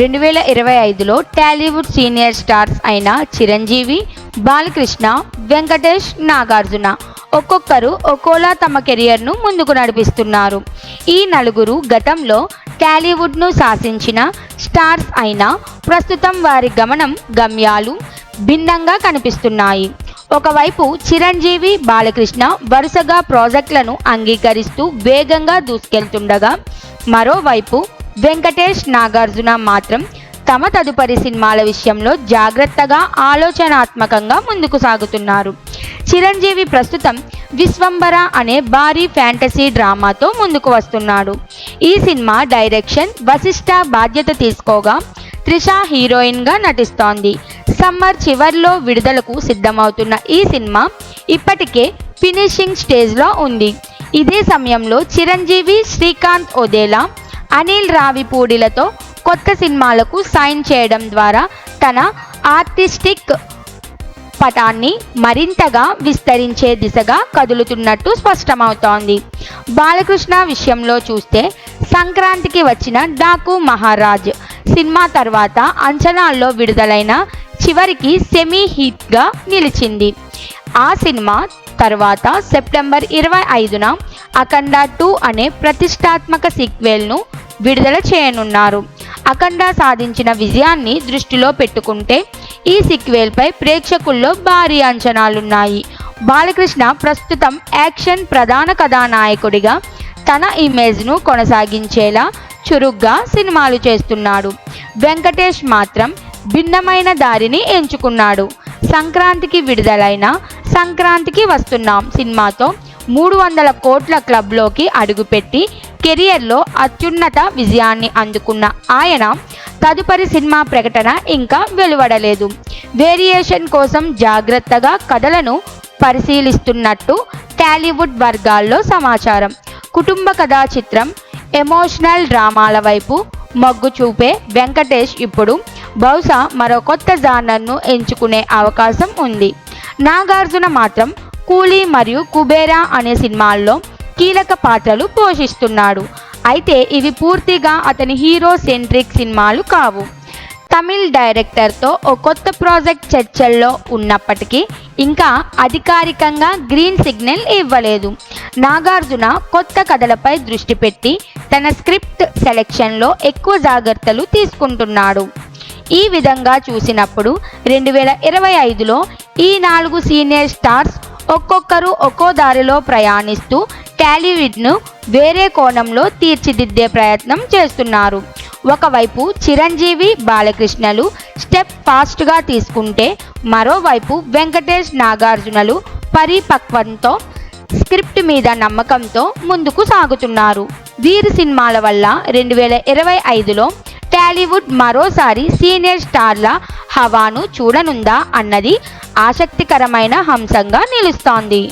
రెండు వేల ఇరవై ఐదులో టాలీవుడ్ సీనియర్ స్టార్స్ అయిన చిరంజీవి బాలకృష్ణ వెంకటేష్ నాగార్జున ఒక్కొక్కరు ఒక్కోలా తమ కెరియర్ను ముందుకు నడిపిస్తున్నారు. ఈ నలుగురు గతంలో టాలీవుడ్ను శాసించిన స్టార్స్ అయినా ప్రస్తుతం వారి గమనం గమ్యాలు భిన్నంగా కనిపిస్తున్నాయి. ఒకవైపు చిరంజీవి బాలకృష్ణ వరుసగా ప్రాజెక్టులను అంగీకరిస్తూ వేగంగా దూసుకెళ్తుండగా మరోవైపు వెంకటేష్ నాగార్జున మాత్రం తమ తదుపరి సినిమాల విషయంలో జాగ్రత్తగా ఆలోచనాత్మకంగా ముందుకు సాగుతున్నారు. చిరంజీవి ప్రస్తుతం విశ్వంబర అనే భారీ ఫ్యాంటసీ డ్రామాతో ముందుకు వస్తున్నాడు. ఈ సినిమా డైరెక్షన్ వశిష్ట బాధ్యత తీసుకోగా త్రిష హీరోయిన్గా నటిస్తోంది. సమ్మర్ చివర్లో విడుదలకు సిద్ధమవుతున్న ఈ సినిమా ఇప్పటికే ఫినిషింగ్ స్టేజ్లో ఉంది. ఇదే సమయంలో చిరంజీవి శ్రీకాంత్ ఒదేలా అనిల్ రావిపూడిలతో కొత్త సినిమాలకు సైన్ చేయడం ద్వారా తన ఆర్టిస్టిక్ పటాన్ని మరింతగా విస్తరించే దిశగా కదులుతున్నట్టు స్పష్టమవుతోంది. బాలకృష్ణ విషయంలో చూస్తే సంక్రాంతికి వచ్చిన డాకు మహారాజ్ సినిమా తర్వాత అంచనాల్లో విడుదలైన చివరికి సెమీ హిట్గా నిలిచింది. ఆ సినిమా తర్వాత సెప్టెంబర్ ఇరవై ఐదున అఖండ టూ అనే ప్రతిష్టాత్మక సీక్వెల్ను విడుదల చేయనున్నారు. అఖండ సాధించిన విజయాన్ని దృష్టిలో పెట్టుకుంటే ఈ సిక్వెల్పై ప్రేక్షకుల్లో భారీ అంచనాలున్నాయి. బాలకృష్ణ ప్రస్తుతం యాక్షన్ ప్రధాన కథానాయకుడిగా తన ఇమేజ్ను కొనసాగించేలా చురుగ్గా సినిమాలు చేస్తున్నాడు. వెంకటేష్ మాత్రం భిన్నమైన దారిని ఎంచుకున్నాడు. సంక్రాంతికి విడుదలైన సంక్రాంతికి వస్తున్నాం సినిమాతో మూడు వందల కోట్ల క్లబ్లోకి అడుగుపెట్టి కెరియర్లో అత్యున్నత విజయాన్ని అందుకున్న ఆయన తదుపరి సినిమా ప్రకటన ఇంకా వెలువడలేదు. వేరియేషన్ కోసం జాగ్రత్తగా కథలను పరిశీలిస్తున్నట్టు టాలీవుడ్ వర్గాల్లో సమాచారం. కుటుంబ కథా చిత్రం ఎమోషనల్ డ్రామాల వైపు మొగ్గు చూపే వెంకటేష్ ఇప్పుడు బహుశా మరో కొత్త జానర్ను ఎంచుకునే అవకాశం ఉంది. నాగార్జున మాత్రం కూలీ మరియు కుబేరా అనే సినిమాల్లో కీలక పాత్రలు పోషిస్తున్నాడు. అయితే ఇవి పూర్తిగా అతని హీరో సెంట్రిక్ సినిమాలు కావు. తమిళ్ డైరెక్టర్తో ఓ కొత్త ప్రాజెక్ట్ చర్చల్లో ఉన్నప్పటికీ ఇంకా అధికారికంగా గ్రీన్ సిగ్నల్ ఇవ్వలేదు. నాగార్జున కొత్త కథలపై దృష్టి పెట్టి తన స్క్రిప్ట్ సెలెక్షన్లో ఎక్కువ జాగ్రత్తలు తీసుకుంటున్నాడు. ఈ విధంగా చూసినప్పుడు రెండు వేల ఇరవై ఐదులో ఈ నాలుగు సీనియర్ స్టార్స్ ఒక్కొక్కరు ఒక్కో దారిలో ప్రయాణిస్తూ టాలీవుడ్ను వేరే కోణంలో తీర్చిదిద్దే ప్రయత్నం చేస్తున్నారు. ఒకవైపు చిరంజీవి బాలకృష్ణలు స్టెప్ ఫాస్ట్గా తీసుకుంటే మరోవైపు వెంకటేష్ నాగార్జునలు పరిపక్వంతో స్క్రిప్ట్ మీద నమ్మకంతో ముందుకు సాగుతున్నారు. వీరి సినిమాల వల్ల రెండు వేల ఇరవై ఐదులో టాలీవుడ్ మరోసారి సీనియర్ స్టార్ల హవాను చూడనుందా అన్నది ఆసక్తికరమైన అంశంగా నిలుస్తోంది.